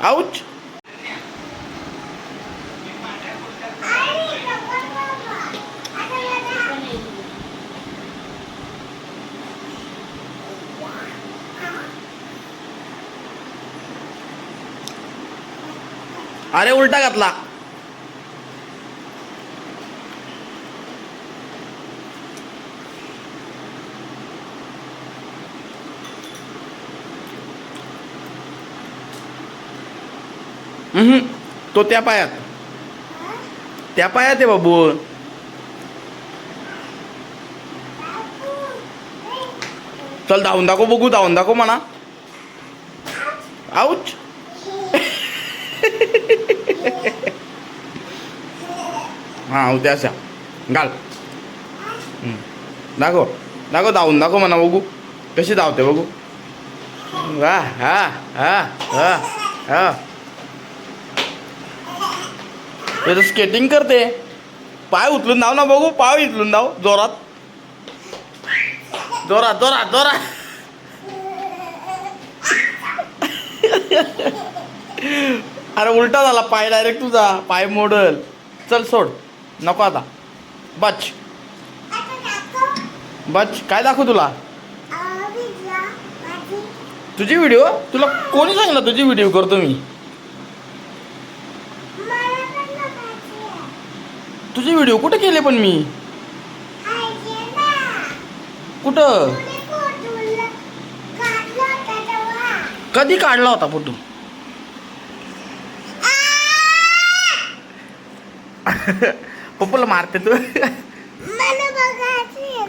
आऊच अरे उलटा घातला. तो त्या पायात. त्या पायात आहे बाबू. चल धावून दाखव बघू धावून दाखव म्हणा. आऊच हा उद्या अशा. घाल. दाखव. दाखव धावून दाखव म्हणा बघू. कशी धावते बघू. वा हा हा हा हा. तर स्केटिंग करते. पाय उचलून धाव ना बघू पाय उचलून धाव जोरात. जोरात जोरात जोरात. अरे उलटा झाला पाय डायरेक्ट तुझा पाय मोडल. चल सोड नको आता. बच. बच काय दाखवू तुला? तुझी व्हिडिओ तुला कोणी सांगला तुझी व्हिडिओ करतो मी? तुझे व्हिडिओ कुठे केले पण मी? कुठं? कधी काढला होता फोटो? पप्पूला मारते तू.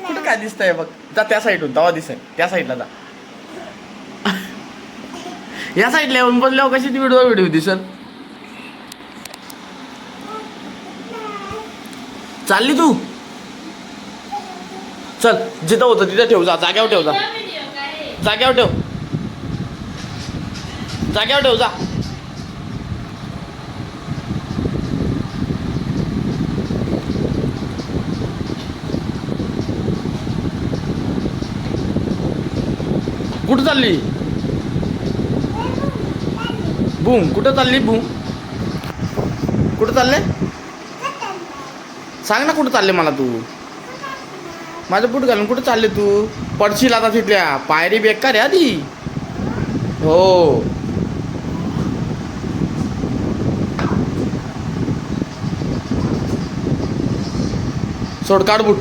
कुठं काय दिसतंय बघ. जा त्या साईडून तवा दिसेल. त्या साईडला जा. या साईडला येऊन बसल्यावर कशी व्हिडिओ व्हिडिओ दिसल? चालली तू? चल जिथं होतं तिथं ठेव जा जाग्यावर ठेव जा. जाग्यावर ठेव. जाग्यावर ठेव जा. कुठं चालली? बूम कुठं चालली बूम? कुठं चालले? सांग ना कुठं चालले मला तू. माझं बूट घालून कुठं चालले तू? पडशील आता तिथल्या. पायरी बेकार आहे आधी. हो. सोड काढ बूट.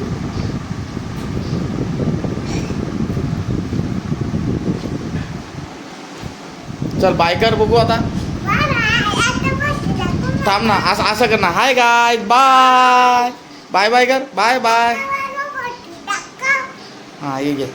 चल बायकर बघू आता. थांब ना असं असं कर ना. हाय गाय बाय बाय बाय कर. बाय बाय हा ये घे.